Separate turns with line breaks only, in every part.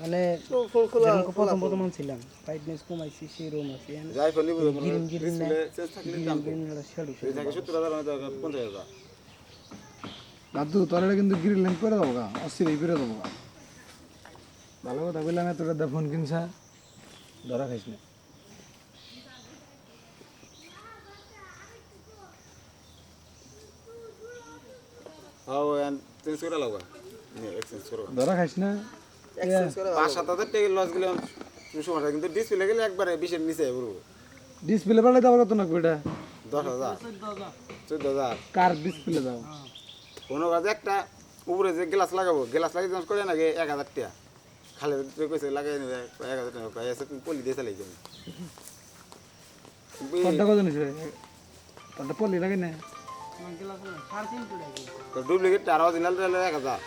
মানে প্রথম প্রথম ছিলাম ব্রাইটনেস কমাইছি সেই রুম আছে
যাই ফোন নিবো
গিরিম গিরিম না
দিছিলে চেঞ্জ থাকলে দাম কম
শ্যাডো
এই থাকে 70000 মানে 50000
দাদু তোর কিন্তু গ্রিল ল্যাম্প করে দেবো গা অস্থির করে দেবো ভালো কথা বললাম দা ফোন কিনছা ধরা খাইস না
হ্যাঁ ওই চেঞ্জ করে লাগবা। এক্সচেঞ্জ করো
ধরা খাইস না?
পাঁচ সাত হাজার টাকা লস গেলে সমস্যা কিন্তু ডিসপ্লে গেলে একবারে বিশের নিচে পড়ব।
ডিসপ্লে পাল্টে দেওয়ার কত না এটা?
দশ হাজার। চোদ্দ হাজার।
কার ডিসপ্লে দাও?
কোনো কাজে একটা উপরে যে গ্লাস লাগাবো গ্লাস লাগিয়ে চেঞ্জ করে নাকি এক হাজার টাকা? খালে তুই কইছে লাগাই নেবে এক হাজার টাকা এসে তুমি পলি দিয়ে চালাই যাবে
কত নিছে? পল্লি লাগে না
ডুপ্লিকেট আর অরিজিনাল এক হাজার।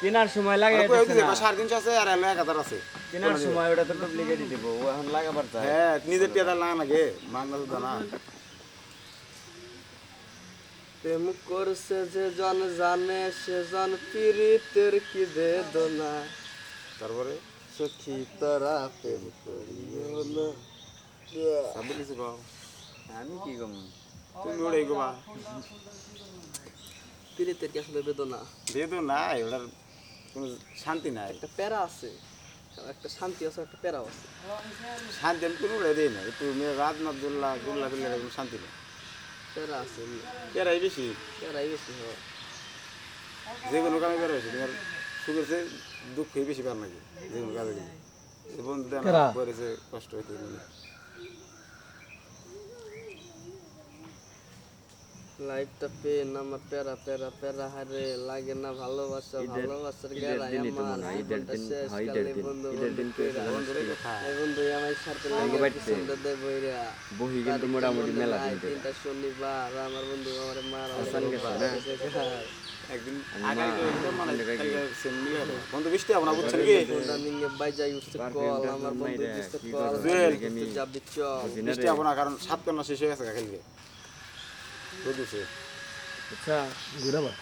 কেনার সময় লাগে
কই দিছে কয় সাড়ে তিনশো আছে আর এলো এক হাজার আছে।
কেনার সময় ওটা তো ডুপ্লিকেটই দিব ও এখন লাগাবার চাই
হ্যাঁ নিজের টিয়াটা লাগা নাকি মাগনা তো না।
প্রেম করছে যে জন জানে সে জন পীড়িতের কি বেদনা।
তারপরে?
সখী তোরা প্রেম করিও না।
সাবি কিছু কও।
আমি কি কম?
তুমি ওটাই গোবা
পীড়িতের কি আসলে বেদনা?
যেহেতু নাই ওটার কোনো শান্তি নাই।
একটা প্যারা আছে। একটা শান্তি আছে একটা প্যারাও আছে।
শান্তি আমি কোনো উড়াই দিই না একটু মেয়ে রাত না দুল্লা দুল্লা দুল্লা কোনো শান্তি নেই।
প্যারা আছে।
এরাই বেশি।
প্যারাই বেশি হয়।
যে কোনো কামে বের হয়েছে তোমার সুখের চেয়ে দুঃখই বেশি পার নাকি যে কোনো কাজে গেলে। কষ্ট হইতে
লাইফটা পেন আমার প্যারা প্যারা প্যারা হারে লাগে না ভালোবাসা ভালোবাসার গেরাই আমার। জীবনটা শেষ কালে বন্ধু বন্ধু কইরা এই বন্ধু আমার সাথে লাগে পিছন দে বইরা
বহি কিন্তু মোটামুটি মেলা
তিনটা শনিবার আমার বন্ধু আমার মারা
একদিন আগে করে মানে সেম মিলে হবে। বন্ধু বৃষ্টি হবে বুঝছেন কি?
নিয়ে বাইজাই উঠছে কল আমার বন্ধু দিচ্ছে কল। যাবি চল
বৃষ্টি কারণ সাত কন্যা শেষ হয়ে গেছে
আচ্ছা
ঘুরে বা